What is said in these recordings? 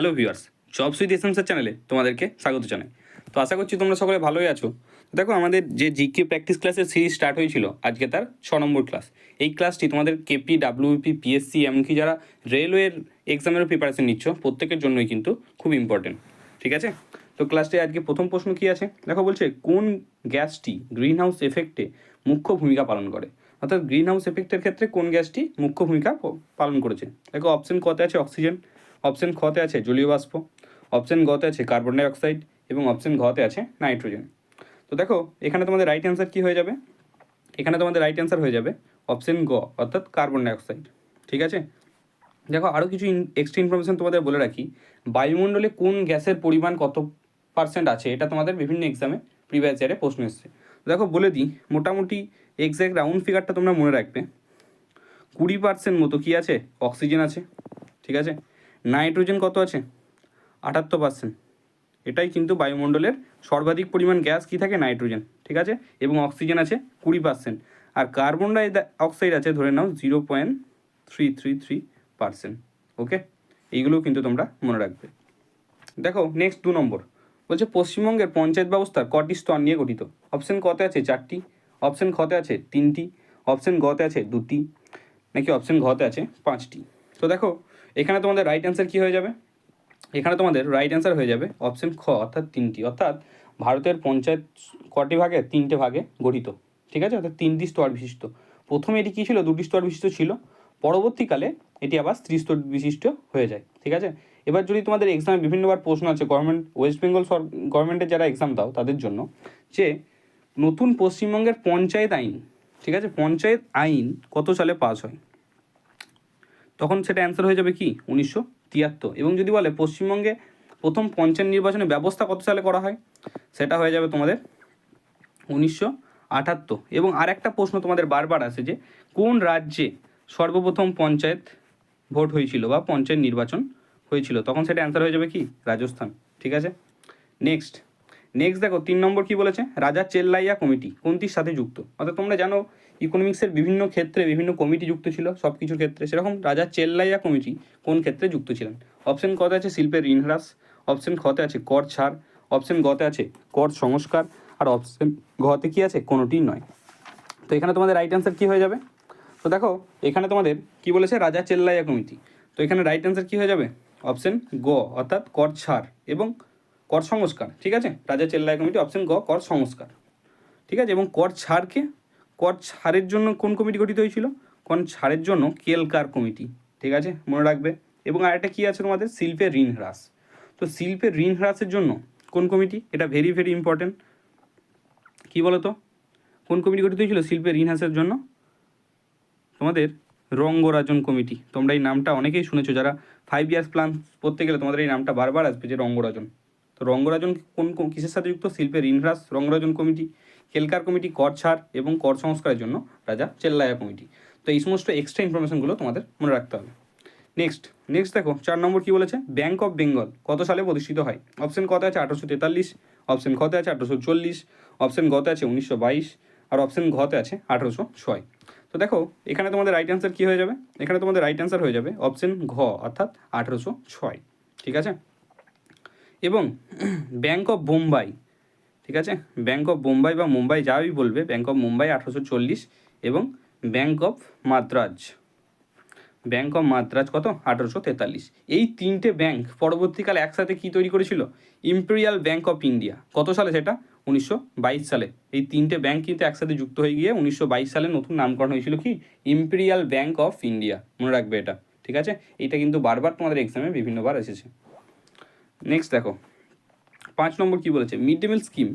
Hello viewers jobs with এসএমসের চ্যানেলে তোমাদেরকে স্বাগত জানাই। তো আশা করছি তোমরা সকলে ভালোই আছো। দেখো, আমাদের যে জিকে প্র্যাকটিস ক্লাসের সিরিজ স্টার্ট হয়েছিল, আজকে তার ছ নম্বর ক্লাস এই ক্লাসটি তোমাদের কেপি ডাব্লিউপি পিএসসি এমনকি যারা রেলওয়ের এক্সামেরও প্রিপারেশন নিচ্ছ, প্রত্যেকের জন্যই কিন্তু খুব ইম্পর্টেন্ট ঠিক আছে? তো ক্লাসটি আজকে প্রথম প্রশ্ন কী আছে? দেখো, বলছে, কোন গ্যাসটি গ্রিন হাউস এফেক্টে মুখ্য ভূমিকা পালন করে? অর্থাৎ গ্রিন হাউস এফেক্টের ক্ষেত্রে কোন গ্যাসটি মুখ্য ভূমিকা পালন করেছে? দেখো অপশন কতে আছে অক্সিজেন অপশন খতে আছে জলীয় বাষ্প, অপশন গতে আছে কার্বন ডাই অক্সাইড এবং অপশন ঘতে আছে নাইট্রোজেন। তো দেখো, এখানে তোমাদের রাইট অ্যান্সার কী হয়ে যাবে? এখানে তোমাদের রাইট অ্যান্সার হয়ে যাবে অপশন গ, অর্থাৎ কার্বন ডাই অক্সাইড। ঠিক আছে? দেখো আরও কিছু এক্সট্রা ইনফরমেশন তোমাদের বলে রাখি। বায়ুমণ্ডলে কোন গ্যাসের পরিমাণ কত পার্সেন্ট আছে, এটা তোমাদের বিভিন্ন এক্সামে প্রিভিয়াস ইয়ারে প্রশ্ন এসছে। দেখো, বলে দিই, মোটামুটি এক্স্যাক্ট রাউন্ড ফিগারটা তোমরা মনে রাখবে। কুড়ি পার্সেন্ট মতো কি আছে? অক্সিজেন আছে। ঠিক আছে? নাইট্রোজেন কত আছে? আটাত্তর পার্সেন্ট এটাই কিন্তু বায়ুমণ্ডলের সর্বাধিক পরিমাণ গ্যাস কি থাকে? নাইট্রোজেন, ঠিক আছে? এবং অক্সিজেন আছে কুড়ি পার্সেন্ট আর কার্বন ডাই, অক্সাইড আছে, ধরে নাও zero point three three three percent okay? এইগুলোও কিন্তু তোমরা মনে রাখবে। দেখো নেক্সট দু নম্বর। বলছে, পশ্চিমবঙ্গের পঞ্চায়েত ব্যবস্থা কটি স্তর নিয়ে গঠিত। অপশন কতে আছে চারটি। অপশন খতে আছে তিনটি। অপশন গতে আছে দুটি। নাকি অপশন ঘতে আছে পাঁচটি। তো দেখো এখানে তোমাদের রাইট অ্যান্সার কী হয়ে যাবে? এখানে তোমাদের রাইট অ্যান্সার হয়ে যাবে অপশন খ, অর্থাৎ তিনটি। অর্থাৎ ভারতের পঞ্চায়েত কটি ভাগে? তিনটে ভাগে গঠিত। ঠিক আছে? অর্থাৎ তিনটি স্তর বিশিষ্ট। প্রথমে এটি কী ছিল? দুটি স্তর বিশিষ্ট ছিল। পরবর্তীকালে এটি আবার ত্রিস্তর বিশিষ্ট হয়ে যায়। ঠিক আছে? এবার যদি তোমাদের এক্সামে বিভিন্নবার প্রশ্ন আছে গভর্নমেন্ট ওয়েস্ট বেঙ্গল সর গভর্নমেন্টের যারা এক্সাম দাও তাদের জন্য, যে নতুন পশ্চিমবঙ্গের পঞ্চায়েত আইন, ঠিক আছে? পঞ্চায়েত আইন কত সালে পাস হয়? তখন সেটা অ্যান্সার হয়ে যাবে কি? উনিশশো তিয়াত্তর। এবং যদি বলে পশ্চিমবঙ্গে প্রথম পঞ্চায়েত নির্বাচনের ব্যবস্থা কত সালে করা হয়? সেটা হয়ে যাবে তোমাদের উনিশশো আটাত্তর। এবং আরেকটা প্রশ্ন তোমাদের বারবার আসে যে, কোন রাজ্যে সর্বপ্রথম পঞ্চায়েত ভোট হয়েছিল বা পঞ্চায়েত নির্বাচন হয়েছিল? তখন সেটা অ্যান্সার হয়ে যাবে কি? রাজস্থান। ঠিক আছে? নেক্সট নেক্সট দেখো, তিন নম্বর কি বলেছে? রাজা চেল্লাইয়া কমিটি, কোনটির সাথে যুক্ত? অর্থাৎ তোমরা জানো ইকোনমিক্সের বিভিন্ন ক্ষেত্রে বিভিন্ন কমিটি যুক্ত ছিল সব কিছুর ক্ষেত্রে। সেরকম রাজা চেল্লাইয়া কমিটি কোন ক্ষেত্রে যুক্ত ছিলেন? অপশন কতে আছে শিল্পের ঋণ হ্রাস অপশন খতে আছে কর ছাড় অপশন গতে আছে কর সংস্কার, আর অপশন ঘতে কি আছে কোনোটিই নয়। তো এখানে তোমাদের রাইট অ্যান্সার কী হয়ে যাবে? তো দেখো, এখানে তোমাদের কি বলেছে? রাজা চেল্লাইয়া কমিটি তো এখানে রাইট অ্যান্সার কী হয়ে যাবে? অপশন গ, অর্থাৎ কর ছাড় এবং কর সংস্কার, ঠিক আছে? রাজা চেল্লাইয়া কমিটি অপশন গ, কর সংস্কার। ঠিক আছে? এবং কর ছাড়কে কর ছাড়ের জন্য কোন কমিটি গঠিত হয়েছিল? কর ছাড়ের জন্য কেলকার কমিটি, ঠিক আছে? মনে রাখবে। এবং আরেকটা কী আছে তোমাদের? শিল্পের ঋণ হ্রাস তো শিল্পের ঋণ হ্রাসের জন্য কোন কমিটি? এটা ভেরি ভেরি ইম্পর্টেন্ট কী বলো তো কোন কমিটি গঠিত হয়েছিল শিল্পের ঋণ হ্রাসের জন্য? তোমাদের রঙ্গরাজন কমিটি। তোমরা এই নামটা অনেকেই শুনেছো, যারা ফাইভ ইয়ার্স প্ল্যান পড়তে গেলে তোমাদের এই নামটা বারবার আসবে যে রঙ্গরাজন। তো রঙ্গরাজন কোন কোন, কিসের সাথে যুক্ত? শিল্পের ঋণ হ্রাস রঙ্গরাজন কমিটি। কেলকার কমিটি, কর ছাড় এবং কর সংস্কারের জন্য রাজা চেল্লায়া কমিটি। তো এই সমস্ত এক্সট্রা ইনফরমেশনগুলো তোমাদের মনে রাখতে হবে। নেক্সট নেক্সট দেখো, চার নম্বর কী বলেছে? ব্যাংক অফ বেঙ্গল কত সালে প্রতিষ্ঠিত হয়? অপশন কত আছে আঠারোশো তেতাল্লিশ অপশন খতে আছে আঠারোশো চল্লিশ অপশন গতে আছে উনিশশো বাইশ, আর অপশন ঘতে আছে আঠারোশো ছয়। তো দেখো, এখানে তোমাদের রাইট অ্যান্সার কী হয়ে যাবে? এখানে তোমাদের রাইট অ্যান্সার হয়ে যাবে অপশন ঘ, অর্থাৎ আঠারোশো ছয়। ঠিক আছে? এবং ব্যাংক অফ বোম্বাই ঠিক আছে? ব্যাঙ্ক অফ বোম্বাই বা মুম্বাই যাই বলবে ব্যাঙ্ক অফ মুম্বাই আঠারোশো চল্লিশ এবং bank of Madras bank of Madras কত? আঠারোশো তেতাল্লিশ। এই তিনটে ব্যাংক পরবর্তীকালে একসাথে কি তৈরি করেছিল? ইম্পেরিয়াল ব্যাঙ্ক অফ ইন্ডিয়া কত সালে সেটা? উনিশশো বাইশ সালে। এই তিনটে ব্যাংক কিন্তু একসাথে যুক্ত হয়ে গিয়ে উনিশশো বাইশ সালে নতুন নামকরণ হয়েছিল কি? ইম্পেরিয়াল ব্যাঙ্ক অফ ইন্ডিয়া মনে রাখবে এটা। ঠিক আছে? এটা কিন্তু বারবার তোমাদের এক্সামে বিভিন্নবার এসেছে। নেক্সট দেখো। পাঁচ নম্বর কি বলেছে? মিড ডে মিল স্কিম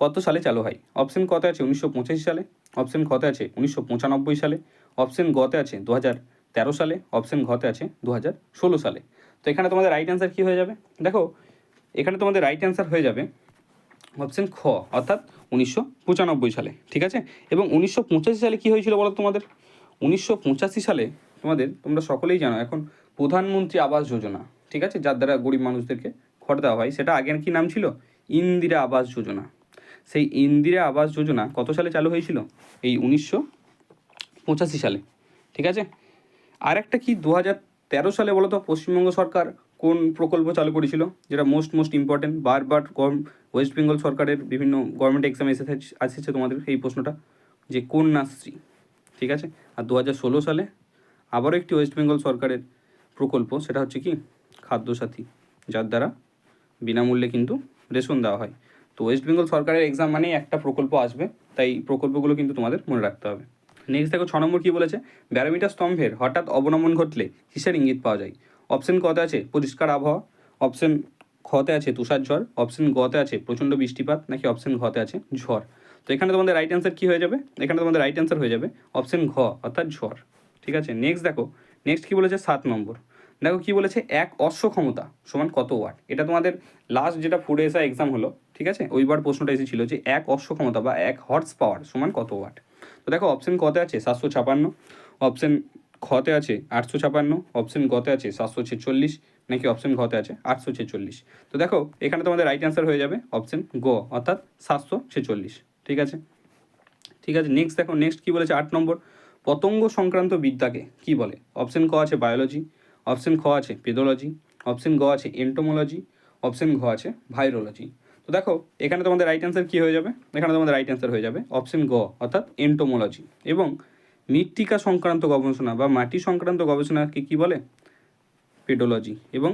কত সালে চালু হয়? অপশন কত আছে উনিশশো পঁচাশি সালে অপশন খতে আছে উনিশশো পঁচানব্বই সালে অপশন গতে আছে দু তেরো সালে অপশন ঘতে আছে দু হাজার ষোলো সালে। তো এখানে তোমাদের রাইট অ্যান্সার কী হয়ে যাবে? দেখো, এখানে তোমাদের রাইট অ্যান্সার হয়ে যাবে অপশন খ, অর্থাৎ উনিশশো পঁচানব্বই সালে, ঠিক আছে? এবং উনিশশো পঁচাশি সালে কী হয়েছিল বলো তোমাদের? উনিশশো পঁচাশি সালে তোমাদের, তোমরা সকলেই জানো, এখন প্রধানমন্ত্রী আবাস যোজনা, ঠিক আছে? যার দ্বারা গরিব মানুষদেরকে ঘর দেওয়া হয়, সেটা আগের কি নাম ছিল? ইন্দিরা আবাস যোজনা। সেই ইন্দিরা আবাস যোজনা কত সালে চালু হয়েছিল? এই উনিশশো পঁচাশি সালে, ঠিক আছে? আর একটা কি দু তেরো সালে তো পশ্চিমবঙ্গ সরকার কোন প্রকল্প চালু করেছিল? যেটা মোস্ট মোস্ট ইম্পর্টেন্ট বারবার ওয়েস্ট বেঙ্গল সরকারের বিভিন্ন গভর্নমেন্ট এক্সাম এসে আসছে তোমাদের, এই প্রশ্নটা, যে কন্যাশ্রী, ঠিক আছে? আর দু হাজার ষোলো সালে আবারও একটি ওয়েস্ট বেঙ্গল সরকারের প্রকল্প, সেটা হচ্ছে কি, খাদ্যসাথী, যার দ্বারা বিনামূল্যে কিন্তু রেশন দেওয়া হয়। তো ওয়েস্ট বেঙ্গল সরকারের এক্সাম মানেই একটা প্রকল্প আসবে, তাই প্রকল্পগুলো কিন্তু তোমাদের মনে রাখতে হবে। নেক্সট দেখো, ছ নম্বর কী বলেছে? ব্যারোমিটার স্তম্ভের হঠাৎ অবনমন ঘটলে কিসের ইঙ্গিত পাওয়া যায়? অপশন কতে আছে, পরিষ্কার আবহাওয়া। অপশন খতে আছে, তুষার ঝড়। অপশন গতে আছে, প্রচণ্ড বৃষ্টিপাত। নাকি অপশন ঘতে আছে, ঝড়। তো এখানে তোমাদের রাইট অ্যান্সার কী হয়ে যাবে? এখানে তোমাদের রাইট অ্যান্সার হয়ে যাবে অপশন ঘ, অর্থাৎ ঝড়। ঠিক আছে? নেক্সট দেখো নেক্সট কী বলেছে? সাত নম্বর। দেখো কী বলেছে? এক অশ্ব ক্ষমতা সমান কত ওয়াট? এটা তোমাদের লাস্ট যেটা ফুডে এসা এক্সাম হলো, ঠিক আছে? ওইবার প্রশ্নটা এসেছিল যে এক অশ্ব ক্ষমতা বা এক হর্স পাওয়ার সমান কত ওয়াট? তো দেখো অপশন কতে আছে সাতশো ছাপান্ন অপশন খতে আছে আটশো ছাপান্ন অপশন গতে আছে সাতশো ছেচল্লিশ, নাকি অপশন ঘতে আছে আটশো ছেচল্লিশ? তো দেখো, এখানে তোমাদের রাইট অ্যান্সার হয়ে যাবে অপশন গ, অর্থাৎ সাতশো ছেচল্লিশ, ঠিক আছে? ঠিক আছে নেক্সট দেখো নেক্সট কী বলেছে? আট নম্বর, পতঙ্গ সংক্রান্ত বিদ্যাকে কি বলে? অপশন ক আছে বায়োলজি অপশন খ আছে পেদোলজি অপশন গ আছে এন্টোমোলজি অপশন ঘ আছে ভাইরোলজি তো দেখো, এখানে তোমাদের রাইট অ্যান্সার কী হয়ে যাবে? এখানে তোমাদের রাইট অ্যান্সার হয়ে যাবে অপশন গ, অর্থাৎ এন্টোমোলজি এবং মৃত্তিকা সংক্রান্ত গবেষণা বা মাটি সংক্রান্ত গবেষণাকে কী বলে? পেডোলজি এবং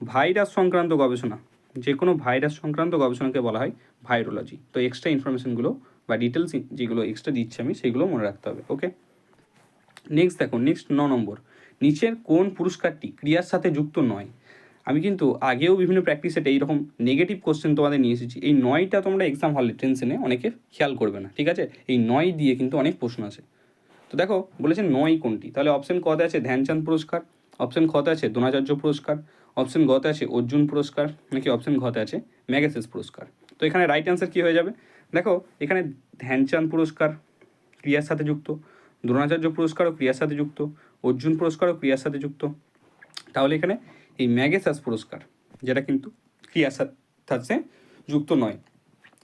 ভাইরাস সংক্রান্ত গবেষণা যে কোনো ভাইরাস সংক্রান্ত গবেষণাকে বলা হয় ভাইরোলজি তো এক্সট্রা ইনফরমেশনগুলো বা ডিটেলস যেগুলো এক্সট্রা দিচ্ছি আমি, সেগুলো মনে রাখতে হবে ওকে নেক্সট দেখো নেক্সট ন নম্বর। নিচের কোন পুরস্কারটি ক্রিয়ার সাথে যুক্ত নয়? আমি কিন্তু আগেও বিভিন্ন প্র্যাকটিস সেটে এইরকম নেগেটিভ কোশ্চেন তোমাদের নিয়ে এসেছি। এই নয়টা তোমরা এক্সাম হলে টেনশনে অনেকে খেয়াল করবে না, ঠিক আছে? এই নয় দিয়ে কিন্তু অনেক প্রশ্ন আছে। তো দেখো, বলেছে নয় কোনটি? তাহলে অপশন কতে আছে ধ্যানচাঁদ পুরস্কার অপশন খতে আছে দ্রোণাচার্য পুরস্কার অপশন গতে আছে অর্জুন পুরস্কার, নাকি অপশন ঘতে আছে ম্যাগাসেস পুরস্কার? তো এখানে রাইট অ্যান্সার কী হয়ে যাবে? দেখো, এখানে ধ্যানচাঁদ পুরস্কার ক্রিয়ার সাথে যুক্ত, দ্রোণাচার্য পুরস্কারও ক্রিয়ার সাথে যুক্ত অর্জুন পুরস্কারও ক্রিয়ার সাথে যুক্ত। তাহলে এখানে এই ম্যাগেসাস পুরস্কার, যেটা কিন্তু ক্রিয়ার সাথে যুক্ত নয়।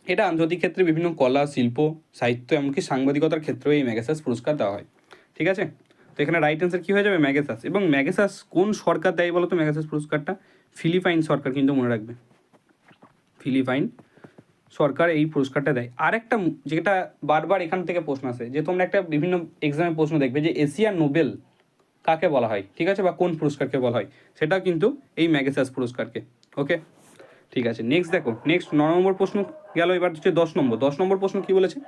এটা আন্তর্জাতিক ক্ষেত্রে বিভিন্ন কলা, শিল্প, সাহিত্য, এমনকি সাংবাদিকতার ক্ষেত্রেও এই ম্যাগেসাস পুরস্কার দেওয়া হয়। ঠিক আছে? তো এখানে রাইট অ্যান্সার কী হয়ে যাবে? ম্যাগেসাস। এবং ম্যাগেসাস কোন সরকার দেয় বলো তো ম্যাগেসাস পুরস্কারটা ফিলিপাইন সরকার কিন্তু মনে রাখবে। ফিলিপাইন সরকার এই পুরস্কারটা দেয়। আরেকটা যেটা বারবার এখান থেকে প্রশ্ন আসে, যে তোমরা একটা বিভিন্ন এক্সামে প্রশ্ন দেখবে যে এশিয়া নোবেল কাকে বলা হয়? ঠিক আছে? বা কোন পুরস্কারকে বলা হয়? সেটাও কিন্তু এই ম্যাগেসাস পুরস্কারকে। ওকে? ঠিক আছে। নেক্সট দেখো। নেক্সট ন নম্বর প্রশ্ন গেল, এবার হচ্ছে দশ নম্বর। দশ নম্বর প্রশ্ন কি বলেছে?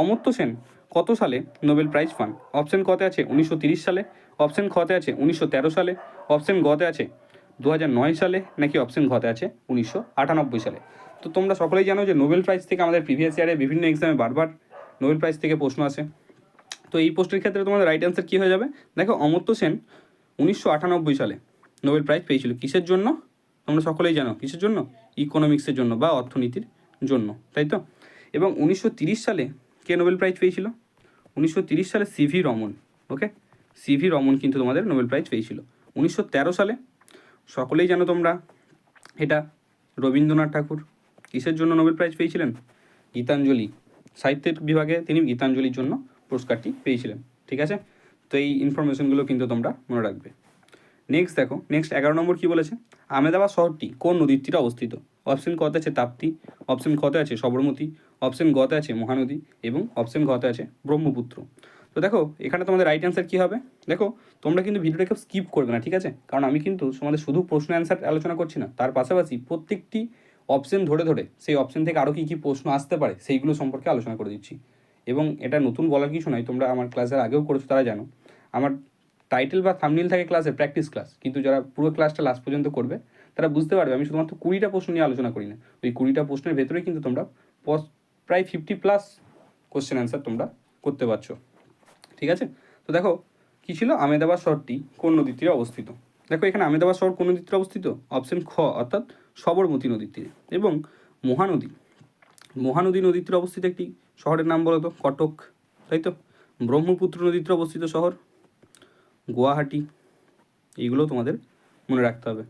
অমর্ত্য সেন কত সালে নোবেল প্রাইজ পান? অপশন কতে আছে উনিশশো সালে, অপশন খতে আছে উনিশশো তেরো সালে, অপশন গতে আছে দু হাজার নয় সালে, নাকি অপশন ঘতে আছে উনিশশো আটানব্বই সালে। তো তোমরা সকলেই জানো যে নোবেল প্রাইজ থেকে আমাদের প্রিভিয়াস ইয়ারে বিভিন্ন এক্সামে বারবার নোবেল প্রাইজ থেকে প্রশ্ন আসে। তো এই পোস্টের ক্ষেত্রে তোমাদের রাইট অ্যান্সার কী হয়ে যাবে? দেখো অমর্ত্য সেন উনিশশো আটানব্বই সালে নোবেল প্রাইজ পেয়েছিল। কিসের জন্য? তোমরা সকলেই জানো, কিসের জন্য? ইকোনমিক্সের জন্য বা অর্থনীতির জন্য, তাই তো? এবং উনিশশো সালে কে নোবেল প্রাইজ পেয়েছিল? উনিশশো সালে সিভি রমন ওকে সিভি রমন কিন্তু তোমাদের নোবেল প্রাইজ পেয়েছিল। উনিশশো তেরো সালে, সকলেই জানো তোমরা, এটা রবীন্দ্রনাথ ঠাকুর। কিসের জন্য নোবেল প্রাইজ পেয়েছিলেন? গীতাঞ্জলি, সাহিত্যের বিভাগে তিনি গীতাঞ্জলির জন্য পুরস্কারটি পেয়েছিলেন, ঠিক আছে? তো এই ইনফরমেশনগুলো কিন্তু তোমরা মনে রাখবে। নেক্সট দেখো নেক্সট এগারো নম্বর কী বলেছে? আহমেদাবাদ শহরটি কোন নদীর তীরে অবস্থিত অপশন কতে আছে তাপ্তি অপশন কতে আছে সবরমতী অপশন গতে আছে মহানদী এবং অপশন ঘতে আছে ব্রহ্মপুত্র। তো দেখো, এখানে তোমাদের রাইট অ্যান্সার কী হবে? দেখো, তোমরা কিন্তু ভিডিওটাকে স্কিপ করবে না, ঠিক আছে? কারণ আমি কিন্তু তোমাদের শুধু প্রশ্ন অ্যান্সার আলোচনা করছি না, তার পাশাপাশি প্রত্যেকটি অপশন ধরে ধরে সেই অপশন থেকে আরও কী কী প্রশ্ন আসতে পারে, সেইগুলো সম্পর্কে আলোচনা করে দিচ্ছি। এবং এটা নতুন বলার কিছু নয়, তোমরা আমার ক্লাসের আগেও করেছ, তারা জানো। আমার টাইটেল বা থামনিল থাকে ক্লাসে প্র্যাকটিস ক্লাস কিন্তু যারা পুরো ক্লাসটা লাস্ট পর্যন্ত করবে, তারা বুঝতে পারবে। আমি শুধুমাত্র কুড়িটা প্রশ্ন নিয়ে আলোচনা করি না। ওই কুড়িটা প্রশ্নের ভেতরেই কিন্তু তোমরা প্রায় ফিফটি প্লাস কোশ্চেন অ্যান্সার তোমরা করতে পারছ। ঠিক আছে? তো দেখো, কী ছিল? আমেদাবাদ শহরটি কোন নদীর তীরে অবস্থিত? দেখো, এখানে আমেদাবাদ শহর কোন নদীর তীরে অবস্থিত? অপশন খ, অর্থাৎ সবরমতী নদীর তীরে। এবং মহানদী মহানদী নদীর তীরে অবস্থিত একটি শহরের নাম বলো তো, কটক, তাই তো? ব্রহ্মপুত্র নদীর তীরে অবস্থিত শহর, গুয়াহাটি, এইগুলো তোমাদের মনে রাখতে হবে,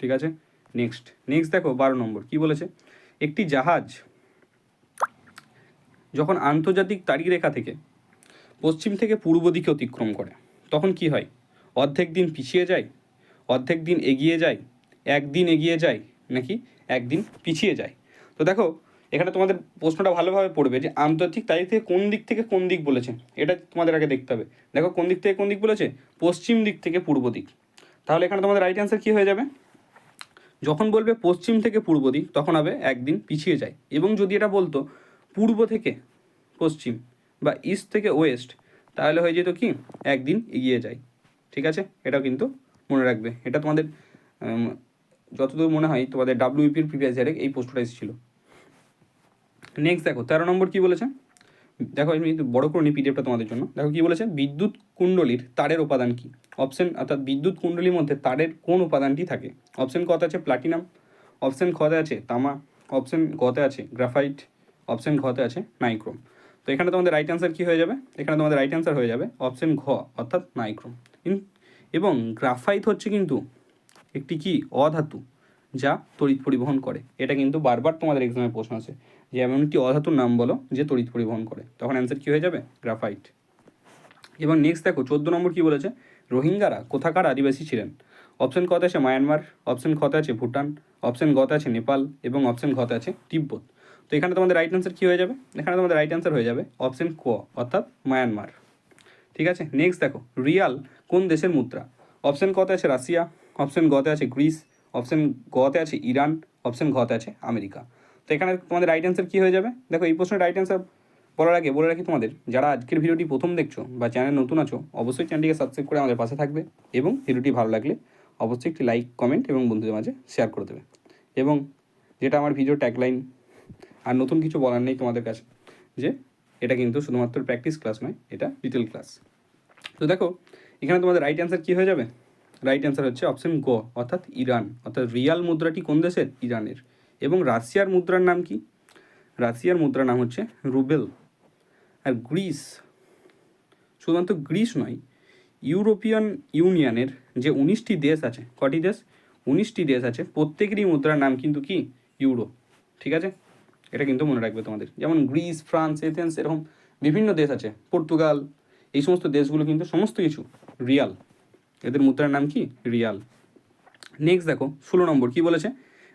ঠিক আছে? নেক্সট নেক্সট দেখো বারো নম্বর, কি বলেছে? একটি জাহাজ যখন আন্তর্জাতিক তারিখরেখা থেকে পশ্চিম থেকে পূর্ব দিকে অতিক্রম করে, তখন কি হয়? অর্ধেক দিন পিছিয়ে যায়, অর্ধেক দিন এগিয়ে যায়, একদিন এগিয়ে যায়, নাকি একদিন পিছিয়ে যায়? তো দেখো এখানে তোমাদের প্রশ্নটা ভালোভাবে পড়বে যে আন্তর্জাতিক তারিখ থেকে কোন দিক থেকে কোন দিক বলেছে, এটা তোমাদের আগে দেখতে হবে। দেখো কোন দিক থেকে কোন দিক বলেছে? পশ্চিম দিক থেকে পূর্ব দিক। তাহলে এখানে তোমাদের রাইট অ্যান্সার কী হয়ে যাবে? যখন বলবে পশ্চিম থেকে পূর্ব দিক, তখন হবে একদিন পিছিয়ে যায়। এবং যদি এটা বলতো পূর্ব থেকে পশ্চিম বা ইস্ট থেকে ওয়েস্ট তাহলে হয়ে যেত কি? একদিন এগিয়ে যায়। ঠিক আছে? এটাও কিন্তু মনে রাখবে। এটা তোমাদের যতদূর মনে হয় তোমাদের ডাব্লিউপির প্রিভিয়াস ইয়ারে এই পোস্টটা এসেছিল। নেক্সট দেখো, তেরো নম্বর কি বলেছে? দেখো আমি বড় করে নিই পিডিএফটা তোমাদের জন্য। দেখো কি বলেছে? বিদ্যুৎ কুণ্ডলীর তারের উপাদান কি? অপশন অর্থাৎ বিদ্যুৎ কুণ্ডলীর মধ্যে তারের কোন উপাদানটি থাকে? অপশন কতে আছে প্লাটিনাম অপশন খতে আছে তামা অপশন গতে আছে গ্রাফাইট অপশন ঘতে আছে নাইক্রোম তো এখানে তোমাদের রাইট অ্যান্সার কি হয়ে যাবে? এখানে তোমাদের রাইট অ্যান্সার হয়ে যাবে অপশন ঘ, অর্থাৎ নাইক্রোম এবং গ্রাফাইট হচ্ছে কিন্তু একটি কি? অধাতু, যা তড়িৎ পরিবহন করে। এটা কিন্তু বারবার তোমাদের এক্সামে প্রশ্ন আছে। যে এমন একটি অধাতুর নাম বলো যে তড়িৎ পরিবহন করে। তখন অ্যান্সার কী হয়ে যাবে? গ্রাফাইট এবং নেক্সট দেখো, চোদ্দ নম্বর কী বলেছে? রোহিঙ্গারা কোথাকার আদিবাসী ছিলেন? অপশন কত আছে মায়ানমার অপশন খতে আছে ভুটান অপশন গতে আছে নেপাল এবং অপশন ঘতে আছে তিব্বত। তো এখানে তোমাদের রাইট অ্যান্সার কী হয়ে যাবে? এখানে তোমাদের রাইট অ্যান্সার হয়ে যাবে অপশন ক, অর্থাৎ মায়ানমার ঠিক আছে? নেক্সট দেখো রিয়াল কোন দেশের মুদ্রা? অপশন কত আছে রাশিয়া অপশন গতে আছে গ্রিস অপশন গতে আছে ইরান অপশন ঘতে আছে আমেরিকা তো এখানে তোমাদের রাইট অ্যান্সার কী হয়ে যাবে? দেখো, এই প্রশ্নের রাইট অ্যান্সার বলার আগে বলে রাখি তোমাদের, যারা আজকের ভিডিওটি প্রথম দেখছ বা চ্যানেল নতুন আছো, অবশ্যই চ্যানেলটিকে সাবস্ক্রাইব করে আমাদের পাশে থাকবে এবং ভিডিওটি ভালো লাগলে অবশ্যই একটি লাইক কমেন্ট এবং বন্ধুদের মাঝে শেয়ার করে দেবে। এবং যেটা আমার ভিডিও ট্যাগলাইন আর নতুন কিছু বলার নেই তোমাদের কাছে, যে এটা কিন্তু শুধুমাত্র প্র্যাকটিস ক্লাস নয়, এটা ডিটেল ক্লাস তো দেখো, এখানে তোমাদের রাইট অ্যান্সার কী হয়ে যাবে? রাইট অ্যান্সার হচ্ছে অপশন গ, অর্থাৎ ইরান, অর্থাৎ রিয়াল মুদ্রাটি কোন দেশের? ইরানের। এবং রাশিয়ার মুদ্রার নাম কি? রাশিয়ার মুদ্রার নাম হচ্ছে রুবেল আর গ্রিস শুধুমাত্র গ্রিস নয়, ইউরোপিয়ান ইউনিয়নের যে উনিশটি দেশ আছে, কটি দেশ? উনিশটি দেশ আছে, প্রত্যেকেরই মুদ্রার নাম কিন্তু কি? ইউরো। ঠিক আছে? এটা কিন্তু মনে রাখবে তোমাদের। যেমন গ্রিস, ফ্রান্স, এথেন্স এরকম বিভিন্ন দেশ আছে, পর্তুগাল, এই সমস্ত দেশগুলো কিন্তু সমস্ত কিছু রিয়াল। এদের মুদ্রার নাম কি? রিয়াল। নেক্সট দেখো, ষোলো নম্বর কি বলেছে?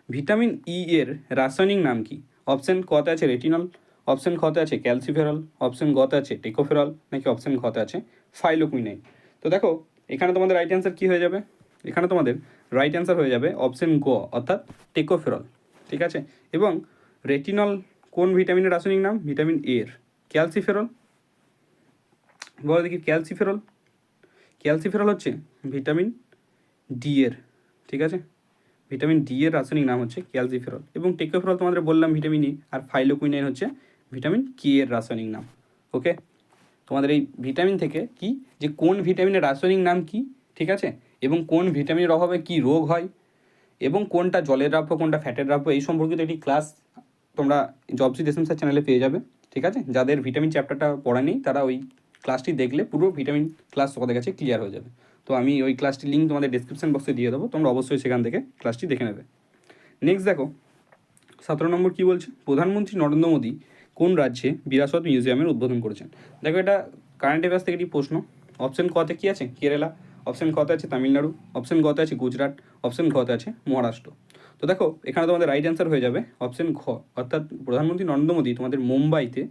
ভিটামিন ই এর রাসায়নিক নাম কি? অপশন কতে আছে রেটিনল, অপশন খতে আছে ক্যালসিফেরল, অপশন গতে আছে টেকোফেরল, নাকি অপশন খতে আছে ফাইলোকুইনাইন তো দেখো, এখানে তোমাদের রাইট অ্যান্সার কি হয়ে যাবে? এখানে তোমাদের রাইট অ্যান্সার হয়ে যাবে অপশন গ, অর্থাৎ টেকোফেরল, ঠিক আছে? এবং রেটিনল কোন ভিটামিনের রাসায়নিক নাম? ভিটামিন এর। ক্যালসিফেরল? বলো দেখি, ক্যালসিফেরল? ক্যালসিফেরল হচ্ছে ভিটামিন ডি এর, ঠিক আছে? ভিটামিন ডি এর রাসায়নিক নাম হচ্ছে ক্যালসিফেরল এবং টেকোফেরল তোমাদের বললাম ভিটামিন ই আর ফাইলোকুইনাইন হচ্ছে ভিটামিন কে এর রাসায়নিক নাম ওকে তোমাদের এই ভিটামিন থেকে কি? যে কোন ভিটামিনের রাসায়নিক নাম কি? ঠিক আছে? এবং কোন ভিটামিনের অভাবে কি রোগ হয়? এবং কোনটা জলের রাব্য কোনটা ফ্যাটের রাব্য এই সম্পর্কিত একটি ক্লাস তোমরা জবসি দেশমসার চ্যানেলে পেয়ে যাবে, ঠিক আছে? যাদের ভিটামিন চ্যাপ্টারটা পড়া নেই, তারা ওই ক্লাসটি দেখলে পুরো ভিটামিন ক্লাস তোমাদের কাছে ক্লিয়ার হয়ে যাবে। তো আমি ওই ক্লাসটির লিঙ্ক তোমাদের ডিসক্রিপশন বক্সে দিয়ে দেবো, তোমরা অবশ্যই সেখান থেকে ক্লাসটি দেখে নেবে। নেক্সট দেখো, সতেরো নম্বর কী বলছে? প্রধানমন্ত্রী নরেন্দ্র মোদী কোন রাজ্যে বিরাসত মিউজিয়ামের উদ্বোধন করেছেন? দেখো এটা কারেন্ট অ্যাফেয়ার্স থেকে একটি প্রশ্ন। অপশন কতে কী আছে? কেরালা অপশন কতে আছে তামিলনাড়ু অপশন গতে আছে গুজরাট অপশন ঘতে আছে মহারাষ্ট্র। তো দেখো, এখানে তোমাদের রাইট অ্যান্সার হয়ে যাবে অপশন ঘ। অর্থাৎ প্রধানমন্ত্রী নরেন্দ্র মোদী তোমাদের মুম্বাইতে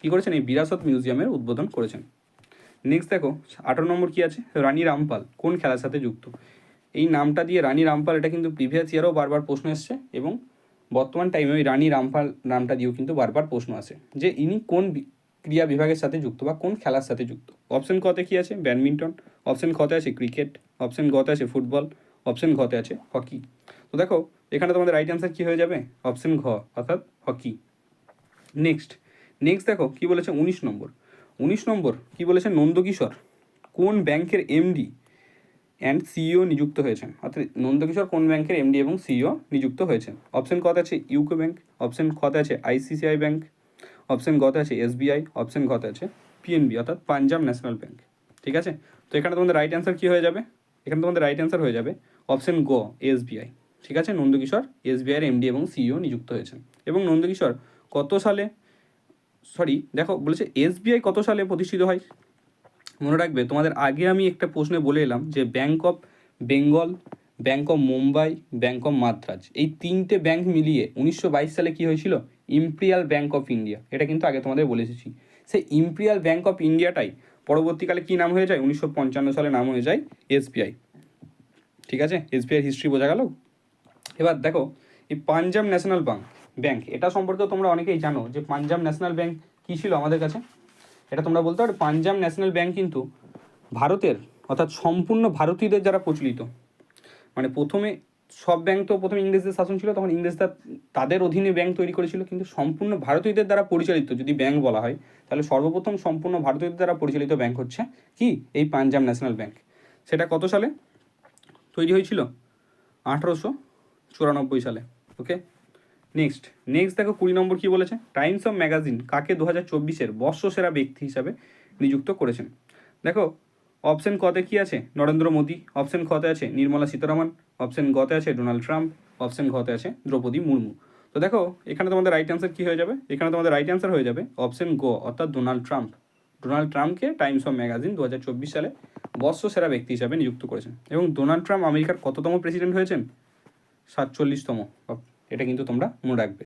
কী করেছেন? এই বিরাসত মিউজিয়ামের উদ্বোধন করেছেন। নেক্সট দেখো, আঠারো নম্বর কি আছে? রানী রামপাল, কোন খেলার সাথে যুক্ত? এই নামটা দিয়ে রানী রামপাল, এটা কিন্তু প্রিভিয়াস ইয়ারও বারবার প্রশ্ন এসছে এবং বর্তমান টাইমে ওই রানী রামপাল নামটা দিয়েও কিন্তু বারবার প্রশ্ন আসে যে ইনি কোন ক্রিয়া বিভাগের সাথে যুক্ত বা কোন খেলার সাথে যুক্ত? অপশন কতে কি আছে? ব্যাডমিন্টন অপশন খতে আছে ক্রিকেট অপশন গতে আছে ফুটবল অপশন ঘতে আছে হকি তো দেখো, এখানে তোমাদের রাইট অ্যান্সার কী হয়ে যাবে? অপশন ঘ, অর্থাৎ হকি নেক্সট নেক্সট দেখো, কি বলেছে? উনিশ নম্বর। উনিশ নম্বর, কি বলেছে নন্দকিশোর, কোন ব্যাংকের এমডি অ্যান্ড সিইও নিযুক্ত হয়েছেন? অর্থাৎ নন্দকিশোর কোন ব্যাংকের এমডি এবং সিইও নিযুক্ত হয়েছেন? অপশন কত আছে ইউকো ব্যাংক, অপশন কত আছে আইসিসিআই ব্যাংক, অপশন কত আছে এসবিআই অপশন কত আছে পিএনবি অর্থাৎ পাঞ্জাব ন্যাশনাল ব্যাংক। ঠিক আছে? তো এখানে তোমাদের রাইট অ্যান্সার কী হয়ে যাবে? এখানে তোমাদের রাইট অ্যান্সার হয়ে যাবে অপশন গ এসবিআই ঠিক আছে? নন্দকিশোর এসবিআইয়ের এমডি এবং সিইও নিযুক্ত হয়েছেন। এবং নন্দকিশোর, কত সালে সরি দেখো, বলেছে এসবিআই কত সালে প্রতিষ্ঠিত হয়? মনে রাখবে, তোমাদের আগে আমি একটা প্রশ্নে বলে এলাম যে bank of Bengal bank of Mumbai bank of Madras এই তিনটে ব্যাংক মিলিয়ে উনিশশো বাইশ সালে কী হয়েছিল? ইম্পেরিয়াল ব্যাঙ্ক অফ ইন্ডিয়া এটা কিন্তু আগে তোমাদের বলে এসেছি। সেই ইম্পেরিয়াল ব্যাঙ্ক অফ ইন্ডিয়াটাই পরবর্তীকালে কী নাম হয়ে যায়? উনিশশো পঞ্চান্ন সালে নাম হয়ে যায় এসবিআই ঠিক আছে? এসবিআই হিস্ট্রি বোঝা গেল? এবার দেখো, এই পাঞ্জাব ন্যাশনাল ব্যাঙ্ক ব্যাংক। এটা সম্পর্কে তোমরা অনেকেই জানো যে পাঞ্জাব ন্যাশনাল ব্যাংক কী ছিল আমাদের কাছে? এটা তোমরা বলতে পারো, পাঞ্জাব ন্যাশনাল ব্যাংক কিন্তু ভারতের, অর্থাৎ সম্পূর্ণ ভারতীয়দের যারা প্রচলিত। মানে প্রথমে সব ব্যাংক তো প্রথমে ইংরেজদের শাসন ছিল, তখন ইংরেজরা তাদের অধীনে ব্যাংক তৈরি করেছিল, কিন্তু সম্পূর্ণ ভারতীয়দের দ্বারা পরিচালিত যদি ব্যাংক বলা হয়, তাহলে সর্বপ্রথম সম্পূর্ণ ভারতীয়দের দ্বারা পরিচালিত ব্যাংক হচ্ছে কি? এই পাঞ্জাব ন্যাশনাল ব্যাংক। সেটা কত সালে তৈরি হয়েছিল? আঠারোশো চুরানব্বই সালে ওকে নেক্সট নেক্সট দেখো কুড়ি নম্বর কি বলেছে? টাইমস অফ ম্যাগাজিন কাকে দু হাজার চব্বিশের বর্ষসেরা ব্যক্তি হিসাবে নিযুক্ত করেছেন? দেখো অপশন কতে কি আছে? নরেন্দ্র মোদী অপশন খতে আছে নির্মলা সীতারামন অপশন গতে আছে ডোনাল্ড ট্রাম্প অপশন ঘতে আছে দ্রৌপদী মুর্মু। তো দেখো, এখানে তোমাদের রাইট অ্যান্সার কি হয়ে যাবে? এখানে তোমাদের রাইট অ্যান্সার হয়ে যাবে অপশন গো অর্থাৎ ডোনাল্ড ট্রাম্প। ডোনাল্ড ট্রাম্পকে টাইমস অফ ম্যাগাজিন দু হাজার চব্বিশ সালে বর্ষসেরা ব্যক্তি হিসাবে নিযুক্ত করেছেন। এবং ডোনাল্ড ট্রাম্প আমেরিকার কততম প্রেসিডেন্ট হয়েছেন? সাতচল্লিশতম। এটা কিন্তু তোমরা মনে রাখবে।